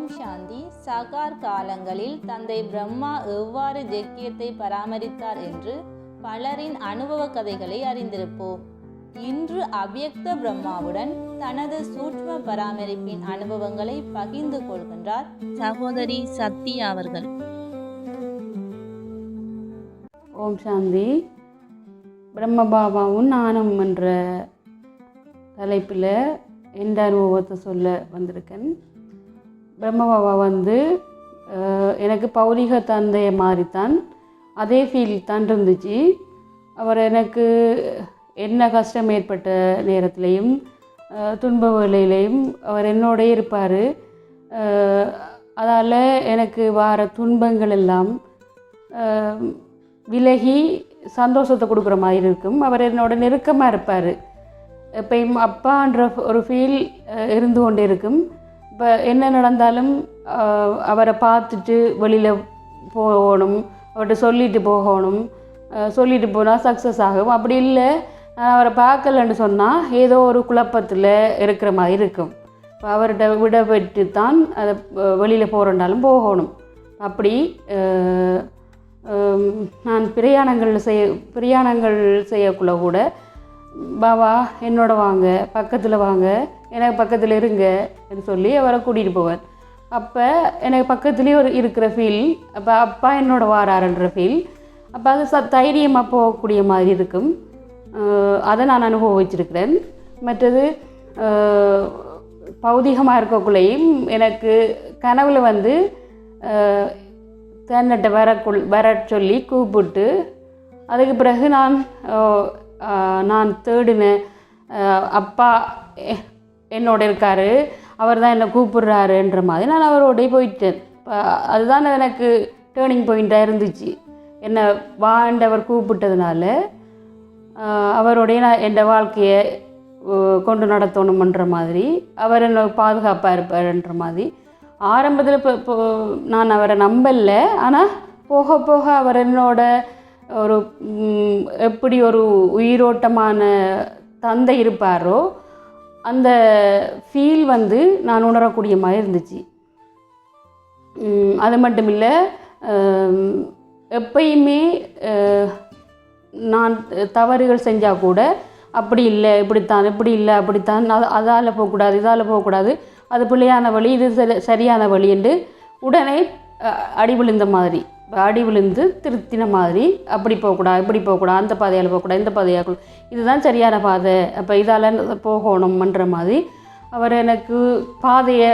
ஓம் சாந்தி. சகார் காலங்களில் தந்தை பிரம்மா எவ்வாறு ஜக்கியத்தை பராமரித்தார் என்று பலரின் அனுபவ கதைகளை அறிந்திருப்போம். இன்று அவ்யக்த பிரம்மாவுடன் தனது சூட்ச்ம பராமரிப்பின் அனுபவங்களை பகிர்ந்து கொள்கின்றார் சகோதரி சத்யா அவர்கள். ஓம் சாந்தி. பிரம்மபாபாவும் நானும் என்ற தலைப்பில் எந்த அனுபவத்தை சொல்ல வந்திருக்கேன். பிரம்மபாபா வந்து எனக்கு பௌதிக தந்தைய மாதிரித்தான் அதே ஃபீல் தான் இருந்துச்சு. அவர் எனக்கு என்ன கஷ்டம் ஏற்பட்ட நேரத்துலேயும் துன்ப வேலையிலையும் அவர் என்னோட இருப்பார். அதால் எனக்கு வர துன்பங்கள் எல்லாம் விலகி சந்தோஷத்தை கொடுக்குற மாதிரி இருக்கும். அவர் என்னோட நெருக்கமாக இருப்பார். எப்பயும் அப்பான்ற ஒரு ஃபீல் இருந்து கொண்டே இருக்கும். இப்போ என்ன நடந்தாலும் அவரை பார்த்துட்டு வெளியில் போகணும் அவர்கிட்ட சொல்லிட்டு போகணும். சொல்லிட்டு போனால் சக்ஸஸ் ஆகும். அப்படி இல்லை அவரை பார்க்கலன்னு சொன்னால் ஏதோ ஒரு குழப்பத்தில் இருக்கிற மாதிரி இருக்கும். இப்போ அவர்கிட்ட விட பெற்று தான் அதை வெளியில் போகிறனாலும் போகணும். அப்படி நான் பிரயாணங்கள் செய்ய பிரயாணங்கள் செய்யக்குள்ள கூட பாபா என்னோட வாங்க பக்கத்தில் வாங்க எனக்கு பக்கத்தில் இருங்க என்று சொல்லி அவரை கூட்டிகிட்டு போவார். அப்போ எனக்கு பக்கத்துலேயே ஒரு இருக்கிற ஃபீல் அப்போ அப்பா என்னோட வாராருன்ற ஃபீல் அப்போ அது ச தைரியமாக போகக்கூடிய மாதிரி இருக்கும். அதை நான் அனுபவிச்சிருக்கிறேன். மற்றது பௌதிகமாக இருக்கக்குள்ளேயும் எனக்கு கனவில் வந்து தன்னிட்ட வரக்குள் வர சொல்லி கூப்பிட்டு அதுக்கு பிறகு நான் நான் தேடின அப்பா என்னோட இருக்கார். அவர் தான் என்னை கூப்பிடுறாருன்ற மாதிரி நான் அவரோடய போயிட்டேன். அதுதான் எனக்கு டேர்னிங் பாயிண்ட்டாக இருந்துச்சு. என்னை வாண்டவர் கூப்பிட்டதுனால அவருடைய நான் என் வாழ்க்கையை கொண்டு நடத்தணுமன்ற மாதிரி அவர் என்னை பாதுகாப்பாக இருப்பார்ன்ற மாதிரி ஆரம்பத்தில் இப்போ இப்போ நான் அவரை நம்பலை. ஆனால் போக போக அவர் என்னோட ஒரு எப்படி ஒரு உயிரோட்டமான தந்தை இருப்பாரோ அந்த ஃபீல் வந்து நான் உணரக்கூடிய மாதிரி இருந்துச்சு. அது மட்டும் இல்லை எப்பயுமே நான் தவறுகள் செஞ்சால் கூட அப்படி இல்லை இப்படித்தான் இப்படி இல்லை அப்படித்தான் அது- அதால் போகக்கூடாது இதால் போகக்கூடாது அது பிள்ளையான வழி இது சரியான வழி என்று உடனே அடி விழுந்த மாதிரி. அடி விழுந்து திருத்தின மாதிரி அப்படி போகக்கூடாது இப்படி போகக்கூடாது அந்த பாதையால் போகக்கூடாது இந்த பாதையாக இதுதான் சரியான பாதை. அப்போ இதால் போகணும்ன்ற மாதிரி அவர் எனக்கு பாதையை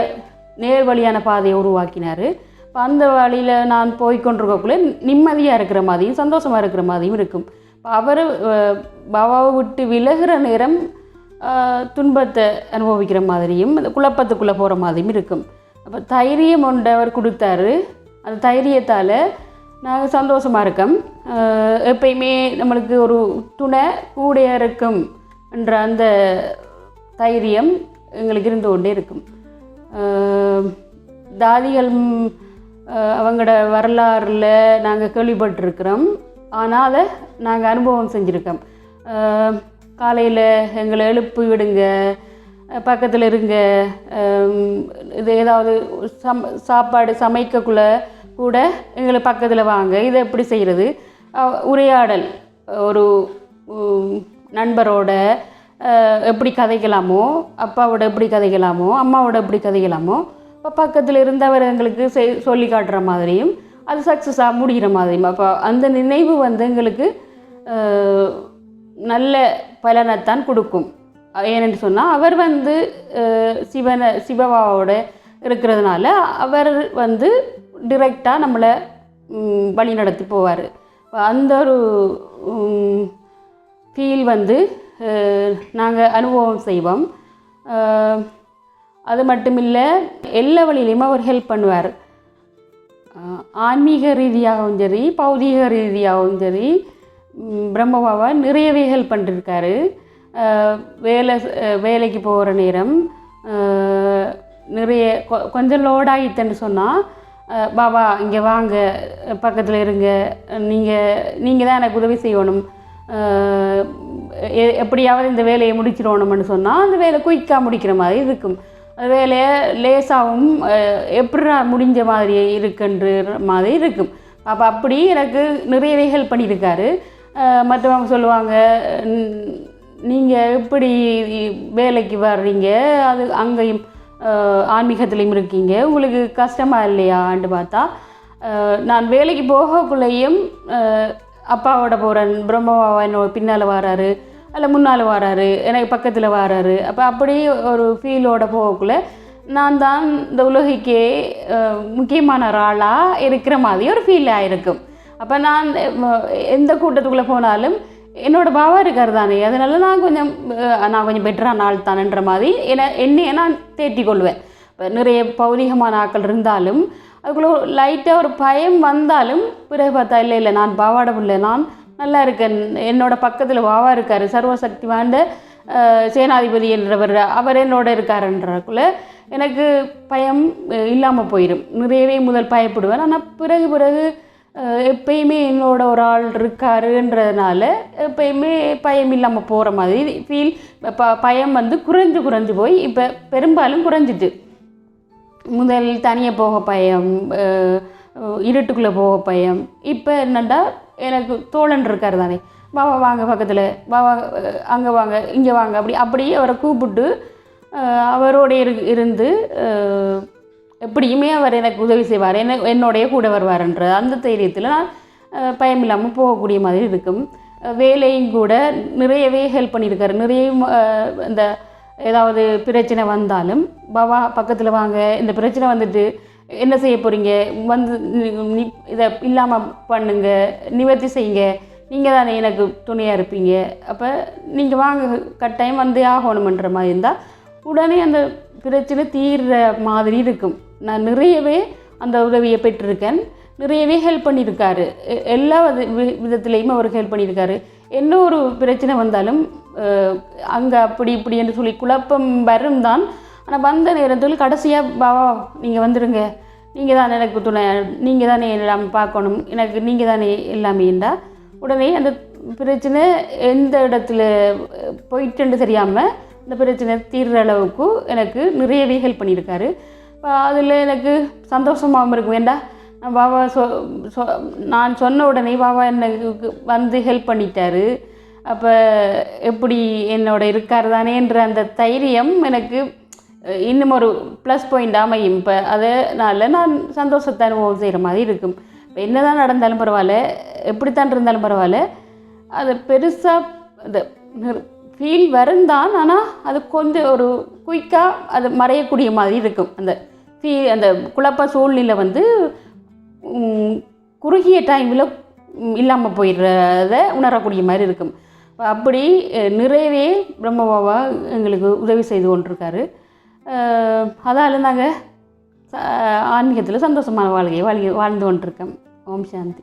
நேர் வழியான பாதையை உருவாக்கினார். இப்போ அந்த வழியில் நான் போய்கொண்டிருக்கக்குள்ளே நிம்மதியாக இருக்கிற மாதிரியும் சந்தோஷமாக இருக்கிற மாதிரியும் இருக்கும். இப்போ அவர் பாபாவை விட்டு விலகிற நேரம் துன்பத்தை அனுபவிக்கிற மாதிரியும் அந்த குழப்பத்துக்குள்ளே போகிற மாதிரியும் இருக்கும். அப்போ தைரியம் ஒன்று அவர் கொடுத்தாரு. அந்த தைரியத்தால் நாங்கள் சந்தோஷமாக இருக்கோம் எப்பயுமே நம்மளுக்கு ஒரு துணை கூட இருக்கும் என்ற அந்த தைரியம் எங்களுக்கு இருந்து கொண்டே இருக்கும். தாதிகள் அவங்களோட வரலாறில் நாங்கள் கேள்விப்பட்டிருக்கிறோம். ஆனால் அதை நாங்கள் அனுபவம் செஞ்சுருக்கோம். காலையில் எங்களை எழுப்பி விடுங்க பக்கத்தில் இருங்க இது ஏதாவது சம் சாப்பாடு சமைக்கக்குள்ளே கூட எங்களை பக்கத்தில் வாங்க. இதை எப்படி செய்கிறது உரையாடல். ஒரு நண்பரோட எப்படி கதைக்கலாமோ அப்பாவோட எப்படி கதைக்கலாமோ அம்மாவோட எப்படி கதைக்கலாமோ இப்போ பக்கத்தில் இருந்தவர் எங்களுக்கு செய் சொல்லி காட்டுற மாதிரியும் அது சக்ஸஸாக முடிகிற மாதிரியும். அப்போ அந்த நினைவு வந்து எங்களுக்கு நல்ல பலனைத்தான் கொடுக்கும். ஏனென்று சொன்னால் அவர் வந்து சிவனை சிவபாவோட இருக்கிறதுனால அவர் வந்து டிரெக்டாக நம்மளை வழி நடத்தி போவார். அந்த ஒரு ஃபீல் வந்து நாங்கள் அனுபவம் செய்வோம். அது மட்டும் இல்லை எல்லா வழியிலையுமே அவர் ஹெல்ப் பண்ணுவார். ஆன்மீக ரீதியாகவும் சரி பௌதீக ரீதியாகவும் சரி பிரம்மபாபா நிறையவே ஹெல்ப் பண்ணிருக்காரு. வேலை வேலைக்கு போகிற நேரம் நிறைய கொ- கொஞ்சம் லோட் சொன்னால் பாபா இங்கே வாங்க. பக்கத்தில் இருங்க. நீங்கள் நீங்கள் தான் எனக்கு உதவி செய்யணும். எப்படியாவது இந்த வேலையை முடிச்சிடணும்னு சொன்னால் அந்த வேலை குயிக்காக முடிக்கிற மாதிரி இருக்கும். அந்த வேலையை லேசாகவும் எப்படா முடிஞ்ச மாதிரி இருக்குன்ற மாதிரி இருக்கும். அப்போ அப்படி எனக்கு நிறையவே ஹெல்ப் பண்ணியிருக்காரு. மற்றவங்க சொல்லுவாங்க நீங்கள் எப்படி வேலைக்கு வர்றீங்க? அது அங்கேயும் ஆன்மீகத்துலேயும் இருக்கீங்க உங்களுக்கு கஷ்டமாக இல்லையான்னு பார்த்தா? நான் வேலைக்கு போகக்குள்ளேயும் அப்பாவோட போகிறேன் பிரம்மாவா என்னோட பின்னால் வராரு அல்ல முன்னால் வராரு எனக்கு பக்கத்தில் வராரு. அப்போ அப்படி ஒரு ஃபீலோட போகக்குள்ள நான் தான் இந்த உலகிக்கே முக்கியமான ஒரு ஆளாக இருக்கிற மாதிரி ஒரு ஃபீல் ஆகிருக்கும் அப்போ நான் எந்த கூட்டத்துக்குள்ளே போனாலும் என்னோடய பாவா இருக்கார் தானே அதனால நான் கொஞ்சம் நான் கொஞ்சம் பெட்டரான ஆள் தானன்ற மாதிரி என்ன என்னையே நான் தேட்டி கொள்வேன். இப்போ நிறைய பௌதிகமான ஆட்கள் இருந்தாலும் அதுக்குள்ளே லைட்டாக ஒரு பயம் வந்தாலும் பிறகு பார்த்தா இல்லை இல்லை நான் பாவாட பிள்ளை நான் நல்லா இருக்கேன். என்னோடய பக்கத்தில் பாவா இருக்கார் சர்வசக்தி வாய்ந்த சேனாதிபதி என்றவர் அவர் என்னோட இருக்காருன்றக்குள்ளே எனக்கு பயம் இல்லாமல் போயிடும் நிறையவே முதல் பயப்படுவேன். ஆனால் பிறகு பிறகு எப்பயுமே என்னோட ஒரு ஆள் இருக்காருன்றதுனால எப்பயுமே பயம் இல்லாமல் போகிற மாதிரி ஃபீல் ப பயம் வந்து குறைஞ்சு குறைஞ்சு போய் இப்போ பெரும்பாலும் குறைஞ்சிட்டு. முதல் தனியாக போக பயம் இருட்டுக்குள்ளே போக பயம். இப்போ என்னண்டா எனக்கு தோழன் இருக்கார் தானே. வாவா வாங்க பக்கத்தில். வாவா அங்கே வாங்க இங்கே வாங்க அப்படி அப்படியே அவரை கூப்பிட்டு அவரோட இரு இருந்து எப்படியுமே அவர் எனக்கு உதவி செய்வார். என்ன என்னோடைய கூட வருவார்ன்ற அந்த தைரியத்தில் நான் பயமில்லாமல் பயம் இல்லாமல் போகக்கூடிய மாதிரி இருக்கும். வேலையும் கூட நிறையவே ஹெல்ப் பண்ணியிருக்காரு. நிறைய இந்த ஏதாவது பிரச்சனை வந்தாலும் பவா பக்கத்தில் வாங்க. இந்த பிரச்சனை வந்துட்டு என்ன செய்ய போகிறீங்க வந்து இதை இல்லாமல் பண்ணுங்க. நிவர்த்தி செய்யுங்க. நீங்கள் தானே எனக்கு துணையாக இருப்பீங்க. அப்போ நீங்கள் வாங்க. கட்டாயம் வந்தே ஆகணுமன்ற மாதிரி இருந்தால் உடனே அந்த பிரச்சனை தீர்ற மாதிரி இருக்கும். நான் நிறையவே அந்த உதவியை பெற்றிருக்கேன். நிறையவே ஹெல்ப் பண்ணியிருக்காரு. எ- எல்லா வித- வி- விதத்துலேயும் அவர் ஹெல்ப் பண்ணியிருக்காரு. என்ன ஒரு பிரச்சனை வந்தாலும் அங்கே அப்படி இப்படி என்று சொல்லி குழப்பம் வரும் தான். ஆனால் வந்த நேரத்தில் கடைசியாக பாவா நீங்கள் வந்துடுங்க நீங்கள் தான் எனக்கு துணை நீங்கள் தானே எல்லாம் பார்க்கணும். எனக்கு நீங்கள் தானே எல்லாமேண்டா உடனே அந்த பிரச்சனை எந்த இடத்துல போயிட்டுன்னு தெரியாமல் இந்த பிரச்சனை தீர்ற அளவுக்கு எனக்கு நிறையவே ஹெல்ப் பண்ணியிருக்காரு. இப்போ அதில் எனக்கு சந்தோஷமாகவும் இருக்கும். ஏண்டா நான் பாபா சொ சொ நான் சொன்ன உடனே பாபா எனக்கு வந்து ஹெல்ப் பண்ணிட்டாரு. அப்போ எப்படி என்னோட இருக்கார் தானேன்ற அந்த தைரியம் எனக்கு இன்னும் ஒரு ப்ளஸ் பாயிண்ட் அமையும். இப்போ அதனால் நான் சந்தோஷத்தை அனுபவம் செய்கிற மாதிரி இருக்கும். இப்போ என்ன தான் நடந்தாலும் பரவாயில்ல எப்படித்தான் இருந்தாலும் பரவாயில்ல அது பெருசாக இந்த ஃபீல் வருந்தான் ஆனால் அது கொஞ்சம் ஒரு குயிக்காக அது மறையக்கூடிய மாதிரி இருக்கும். அந்த ஃபீ அந்த குழப்ப சூழ்நிலை வந்து குறுகிய டைமில் இல்லாமல் போயிடுறத உணரக்கூடிய மாதிரி இருக்கும். அப்படி நிறையவே பிரம்மபாபா எங்களுக்கு உதவி செய்து கொண்டிருக்காரு. அதால் அதால நாங்கள் ஆன்மீகத்தில் சந்தோஷமான வாழ்க்கையை வாழ்க்கை வாழ்ந்து கொண்டிருக்கோம். ஓம் சாந்தி.